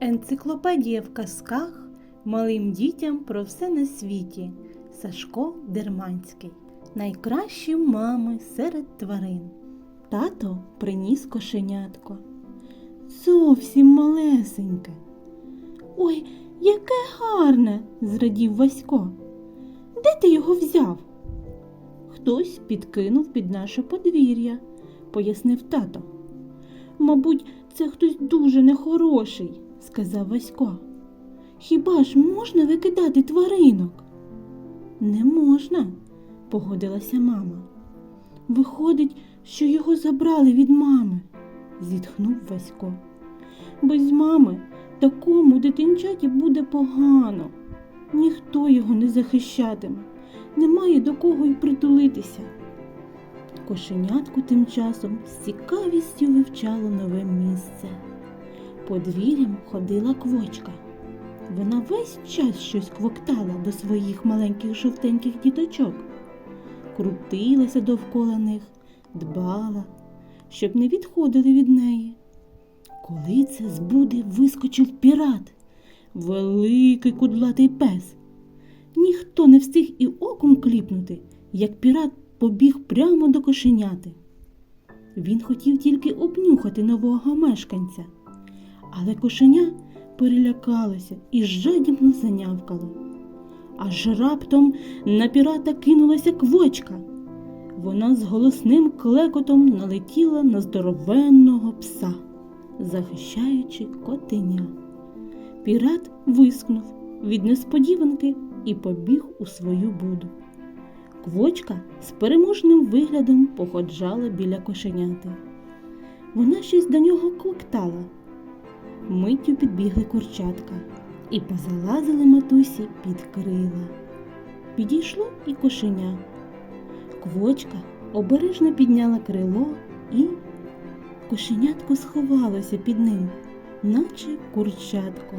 Енциклопедія в казках малим дітям про все на світі. Сашко Дерманський. Найкращі мами серед тварин. Тато приніс кошенятко. Зовсім малесеньке. Ой, яке гарне, зрадів Васько. Де ти його взяв? Хтось підкинув під наше подвір'я, пояснив тато. Мабуть, це хтось дуже нехороший, сказав Васько. Хіба ж можна викидати тваринок? Не можна, погодилася мама. Виходить, що його забрали від мами, зітхнув Васько. Без мами такому дитинчаті буде погано. Ніхто його не захищатиме, немає до кого й притулитися. Кошенятку тим часом з цікавістю вивчало нове місце. Подвір'ям ходила квочка. Вона весь час щось квоктала до своїх маленьких жовтеньких діточок, крутилася довкола них, дбала, щоб не відходили від неї. Коли це збуде, вискочив пірат, великий кудлатий пес. Ніхто не встиг і оком кліпнути, як пірат побіг прямо до кошеняти. Він хотів тільки обнюхати нового мешканця, але кошеня перелякалося і жадібно занявкало. Аж раптом на пірата кинулася квочка. Вона з голосним клекотом налетіла на здоровенного пса, захищаючи котеня. Пірат вискнув від несподіванки і побіг у свою буду. Квочка з переможним виглядом походжала біля кошеняти. Вона щось до нього клоктала. Миттю підбігли курчатка і позалазили матусі під крила. Підійшло і кошеня. Квочка обережно підняла крило і кошенятко сховалося під ним, наче курчатко.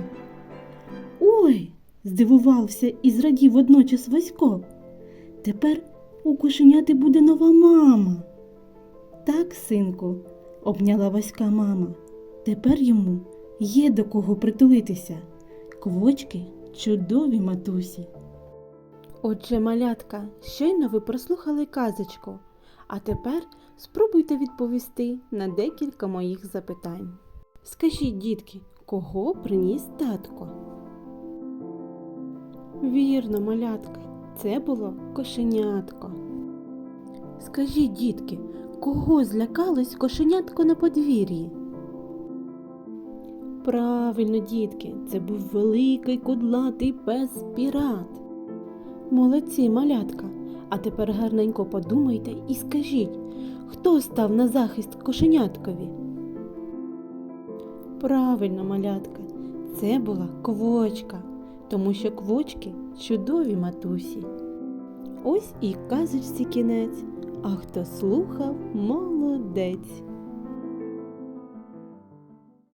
Ой! здивувався і зрадів водночас Васько. Тепер у кошеняти буде нова мама. Так, синку, обняла Васька мама. Тепер йому є до кого притулитися. Квочки чудові матусі. Отже, малятка, щойно ви прослухали казочку, а тепер спробуйте відповісти на декілька моїх запитань. Скажіть, дітки, кого приніс татко? Вірно, малятка, це було кошенятко. Скажіть, дітки, кого злякалось кошенятко на подвір'ї? Правильно, дітки, це був великий кудлатий пес пірат. Молодці, малятка. А тепер гарненько подумайте і скажіть, хто став на захист кошеняткові? Правильно, малятка, це була квочка, тому що квочки чудові матусі. Ось і казочці кінець, а хто слухав, молодець.